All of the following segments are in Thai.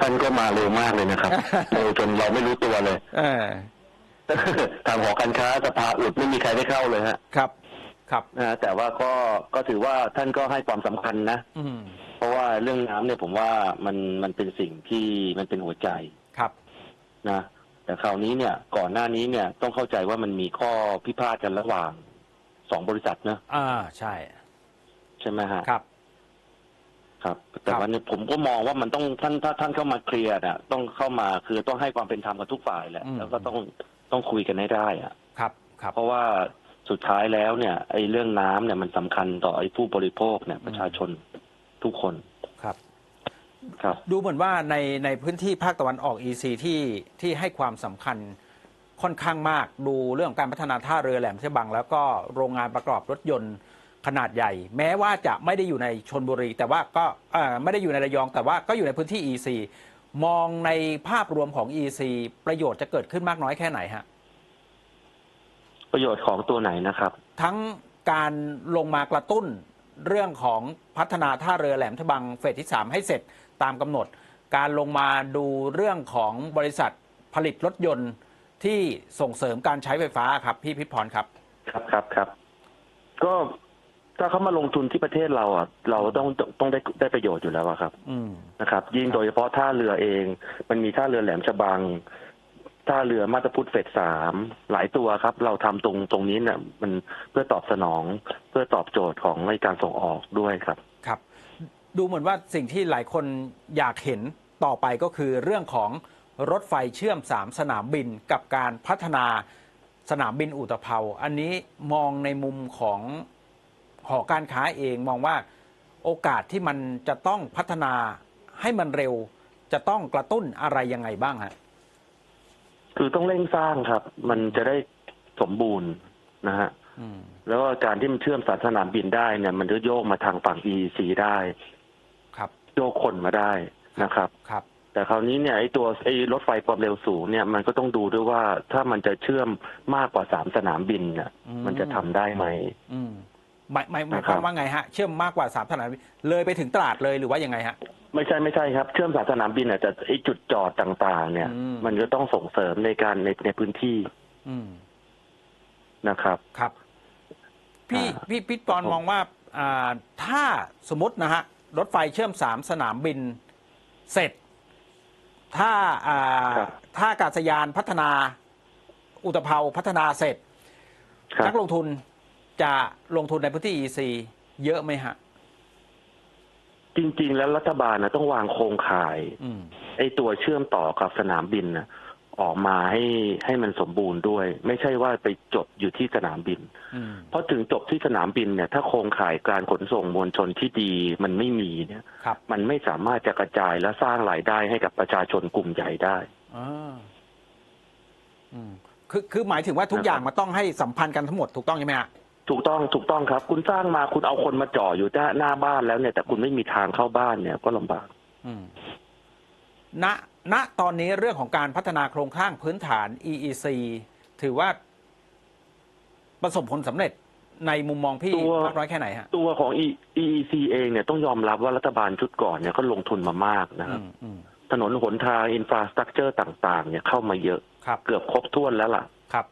ท่านก็มาเร็วมากเลยนะครับ เร็วจนเราไม่รู้ตัวเลยเออทางหอการค้าสภาอุดไม่มีใครได้เข้าเลยฮะครับ ครับนะฮะแต่ว่าก็ก็ถือว่าท่านก็ให้ความสำคัญนะ อืมเพราะว่าเรื่องน้ำเนี่ยผมว่ามันมันเป็นสิ่งที่มันเป็นหัวใจครับ นะ แต่คราวนี้เนี่ยก่อนหน้านี้เนี่ยต้องเข้าใจว่ามันมีข้อพิพาทกันระหว่างสองบริษัทนะอ่า ใช่ ใช่ไหมฮะ ครับ ครับแต่ว่าเนี่ยผมก็มองว่ามันต้องท่านถ้าท่านเข้ามาเคลียร์น่ะต้องเข้ามาคือต้องให้ความเป็นธรรมกับทุกฝ่ายแหละอืม แล้วก็ต้องต้องคุยกันให้ได้อะครับครับเพราะว่าสุดท้ายแล้วเนี่ยไอ้เรื่องน้ำเนี่ยมันสำคัญต่อไอ้ผู้บริโภคเนี่ยประชาชนทุกคนครับ ครับ ดูเหมือนว่าในในพื้นที่ภาคตะวันออก EC ที่ที่ให้ความสำคัญค่อนข้างมากดูเรื่องของการพัฒนาท่าเรือแหลมฉบัง แล้วก็โรงงานประกอบรถยนต์ ขนาดใหญ่ แม้ว่าจะไม่ได้อยู่ในชนบุรี แต่ว่าก็เอ่อไม่ได้อยู่ในระยอง แต่ว่าก็อยู่ในพื้นที่ EC มองในภาพรวมของ EC ประโยชน์จะเกิดขึ้นมากน้อยแค่ไหนฮะประโยชน์ของตัวไหนนะครับ ทั้งการลงมากระตุ้นเรื่องของพัฒนาท่าเรือแหลมฉบังเฟสที่ 3 ให้เสร็จตามกำหนด การลงมาดูเรื่องของบริษัทผลิตรถยนต์ที่ส่งเสริมการใช้ไฟฟ้าครับ พี่พิพรครับ ครับครับครับ ก็ ถ้าเขามาลงทุนที่ประเทศเราอะเราต้องต้องได้ได้ประโยชน์อยู่แล้วอะครับอืมนะครับ ยิ่งโดยเฉพาะท่าเรือเอง มันมีท่าเรือแหลมฉบังท่าเรือมาตาพุทธเฟสสามหลายตัวครับ เราทำตรงตรงนี้เนี่ยมันเพื่อตอบสนองเพื่อตอบโจทย์ของในการส่งออกด้วยครับครับ ดูเหมือนว่าสิ่งที่หลายคนอยากเห็นต่อไปก็คือเรื่องของรถไฟเชื่อม3สนามบินกับการพัฒนาสนามบินอุตภเปาอันนี้มองในมุมของ หอการค้าเองมองว่าโอกาสที่มันจะต้องพัฒนาให้มันเร็ว จะต้องกระตุ้นอะไรยังไงบ้างฮะคือต้องเร่งสร้างครับ มันจะได้สมบูรณ์นะฮะอืมแล้วก็การที่มันเชื่อมสายสนามบินได้เนี่ย มันจะโยกมาทางฝั่ง EEC ได้ ครับ โยกคนมาได้นะครับ ครับ แต่คราวนี้เนี่ยไอ้ตัวไอ้รถไฟความเร็วสูงเนี่ยมันก็ต้องดูด้วยว่าถ้ามันจะเชื่อมมากกว่าสามสนามบินเนี่ยอืมมันจะทำได้ไหมอืม หมายหมายหมายนะคครัวามบว่าไงฮะ เชื่อมมากกว่าสามสนามบินเลยไปถึงตลาดเลยหรือว่ายังไงฮะ ไม่ใช่ไม่ใช่ครับ เชื่อมสายสนามบินเนี่ยแต่ไอ้จุดจอดต่างๆ เนี่ย อืม มันจะต้องส่งเสริมในการในในพื้นที่อืม นะครับ ครับ พี่อ่าพี่พี่ปอนครับผมมองว่าอ่าถ้าสมมตินะฮะ รถไฟเชื่อมสามสนามบินเสร็จ ถ้าอ่าถ้าอากาศยานพัฒนาอุตภเปาพัฒนาเสร็จ ครันับกลงทุน จะลงทุนในพื้นที่ EC เยอะไหมฮะ จริง ๆ แล้วรัฐบาลนะต้องวางโครงข่ายอืม ไอ้ตัวเชื่อมต่อกับสนามบินนะออกมาให้ให้มันสมบูรณ์ด้วย ไม่ใช่ว่าไปจบอยู่ที่สนามบิน อืม เพราะถึงจบที่สนามบินเนี่ย ถ้าโครงข่ายการขนส่งมวลชนที่ดีมันไม่มีเนี่ย ครับมันไม่สามารถจะกระจายและสร้างรายได้ให้กับประชาชนกลุ่มใหญ่ได้ อ่าอืมคือคือหมายถึงว่าทุกนะครับอย่างมันต้องให้สัมพันธ์กันทั้งหมดถูกต้องใช่ไหมฮะ ถูกต้องถูกต้องครับ คุณสร้างมาคุณเอาคนมาจ่ออยู่หน้าหน้าบ้านแล้วเนี่ย แต่คุณไม่มีทางเข้าบ้านเนี่ยก็ลำบากอืมณณตอนนี้เรื่องของการพัฒนาโครงสร้างพื้นฐาน EEC ถือว่า ประสบผลสำเร็จในมุมมองพี่ตัวมากน้อยแค่ไหนฮะ ตัวของ E- EEC เองเนี่ยต้องยอมรับว่ารัฐบาลชุดก่อนเนี่ยก็ลงทุนมามากนะคอืรับมอืม ถนนหนทางอินฟราสตรักเจอร์ต่าง ๆ เนี่ยเข้ามาเยอะ ครับ เกือบครบถ้วนแล้วล่ะ ครับ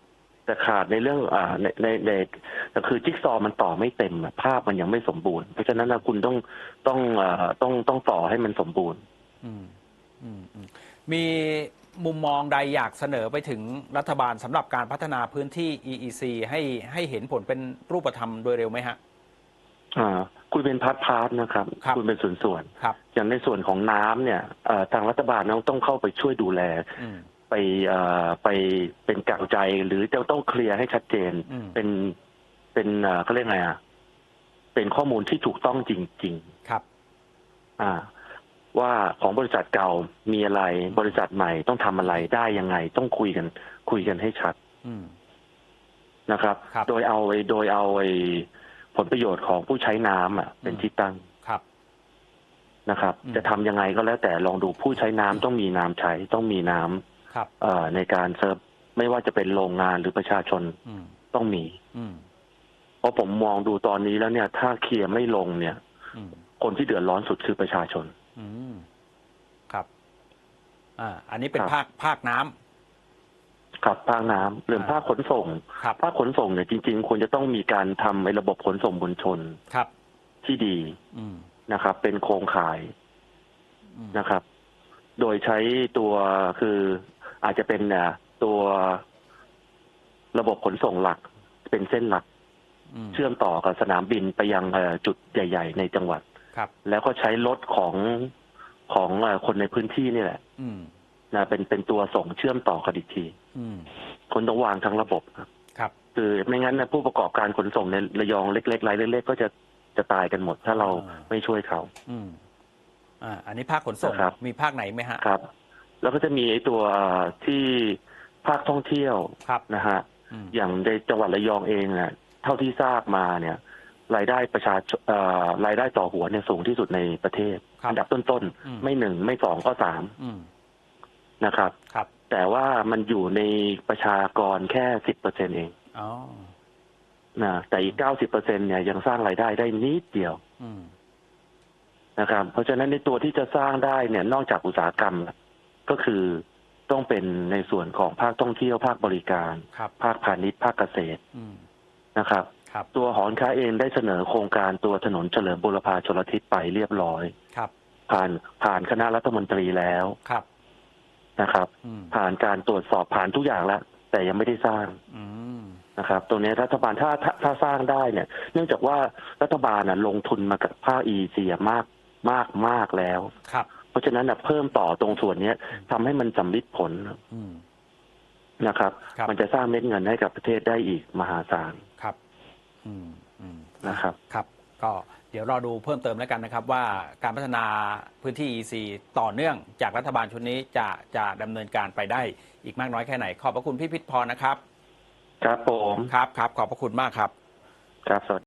แต่ขาดในเรื่องอ่าในในใน แต่คือจิ๊กซอว์มันต่อไม่เต็มอะภาพมันยังไม่สมบูรณ์ เพราะฉะนั้นนะคุณต้องต้องเอ่อต้องต้องต่อให้มันสมบูรณ์อืมอืมอืมมีมุมมองใดอยากเสนอไปถึงรัฐบาลสำหรับการพัฒนาพื้นที่ EEC ให้ให้เห็นผลเป็นรูปธรรมโดยเร็วไหมฮะอ่าคุณเป็นพาร์ทพาร์ทนะครับครับณเป็นส่วนส่วนครับๆอย่างในส่วนของน้ำเนี่ยเอ่อทางรัฐบาลต้องต้องเข้าไปช่วยดูแลอืมไปเอ่อไปเป็นกาวใจหรือจะต้องเคลียร์ให้ชัดเจนอืมเป็น เป็นเอ่อเขาเรียกไงอะเป็นข้อมูลที่ถูกต้องจริง ๆ ครับ อ่า ว่าของบริษัทเก่ามีอะไรบริษัทใหม่ต้องทำอะไรได้ยังไง ต้องคุยกัน คุยกันให้ชัดอืมนะครับครับโดยเอาไอ้โดยเอาไอ้ผลประโยชน์ของผู้ใช้น้ำอะ เป็นอืมที่ตั้งครับนะครับอืมจะทำยังไงก็แล้วแต่ลองดูผู้ใช้น้ำต้องมีน้ำใช้ต้องมีน้ำครับ เอ่อในการเซิร์ฟไม่ว่าจะเป็นโรงงานหรือประชาชนอืมต้องมี อืม เพราะผมมองดูตอนนี้แล้วเนี่ย ถ้าเคลียร์ไม่ลงเนี่ยอืมคนที่เดือดร้อนสุดคือประชาชนอืมครับ อ่า อันนี้เป็นครับภาคภาคน้ำครับภาคน้ำเรื่องอ่าภาคขนส่งครับภาคขนส่งเนี่ยจริง ๆ ควรจะต้องมีการทำไอ้ระบบขนส่งมวลชนครับ ที่ดีอืมนะครับ เป็นโครงข่ายอืมนะครับ โดยใช้ตัวคืออาจจะเป็นอะตัวระบบขนส่งหลัก เป็นเส้นหลักอืม เชื่อมต่อกับสนามบินไปยังเอ่อจุดใหญ่ ๆ ในจังหวัดครับ แล้วก็ใช้รถของของเอ่อคนในพื้นที่นี่แหละอืมนะเป็นเป็นตัวส่งเชื่อมต่อกันอีกทีอืมคนต้องวางทั้งระบบครับครับ คือไม่งั้นนะผู้ประกอบการขนส่งในระยองเล็กๆรายเล็กๆก็จะจะตายกันหมด ถ้าเราอ่าไม่ช่วยเขา อืมอ่า อันนี้ภาคขนส่งนะครับมีภาคไหนไหมฮะครับ แล้วก็จะมีไอ้ตัวที่ภาคท่องเที่ยวครับนะฮะอืมอย่างในจังหวัดระยองเองเนี่ย เท่าที่ทราบมาเนี่ย รายได้ประชาชนเอ่อรายได้ต่อหัวเนี่ยสูงที่สุดในประเทศ ครับอันดับต้นอืม ๆ ไม่หนึ่งไม่สองก็สามอืมนะครับ ครับแต่ว่ามันอยู่ในประชากรแค่สิบเปอร์เซ็นเองอ๋อนะแต่อีกเก้าสิบเปอร์เซ็นเนี่ยยังสร้างรายได้ได้นิดเดียวอืมนะครับ เพราะฉะนั้นในตัวที่จะสร้างได้เนี่ยนอกจากอุตสาหกรรมก็คือต้องเป็นในส่วนของภาคท่องเที่ยวภาคบริการ ครับภาคพาณิชย์ภาคเกษตร อืม นะครับครับ ตัวหอนค้าเองได้เสนอโครงการตัวถนนเฉลิมบุรพาชลทิศไปเรียบร้อย ครับ ผ่านผ่านคณะรัฐมนตรีแล้วครับ นะครับ อืมผ่านการตรวจสอบผ่านทุกอย่างแล้วแต่ยังไม่ได้สร้างอืมนะครับ ตรงนี้รัฐบาลถ้าถ้าถ้าสร้างได้เนี่ย เนื่องจากว่ารัฐบาลน่ะลงทุนมากับภาคอีเซียมากมากมากแล้ว ครับ เพราะฉะนั้นน่ะเพิ่มต่อตรงส่วนเนี้ยทำให้มันสำลิดผลอืม นะครับ ครับ มันจะสร้างเม็ดเงินให้กับประเทศได้อีกมหาศาลครับอืมอืม นะครับครับ ก็เดี๋ยวรอดูเพิ่มเติมแล้วกันนะครับว่าการพัฒนาพื้นที่ EC ต่อเนื่องจากรัฐบาลชุดนี้จะจะดำเนินการไปได้อีกมากน้อยแค่ไหน ขอบพระคุณพี่พิษพรนะครับ ครับผม ครับครับขอบพระคุณมากครับ ครับสวัสดี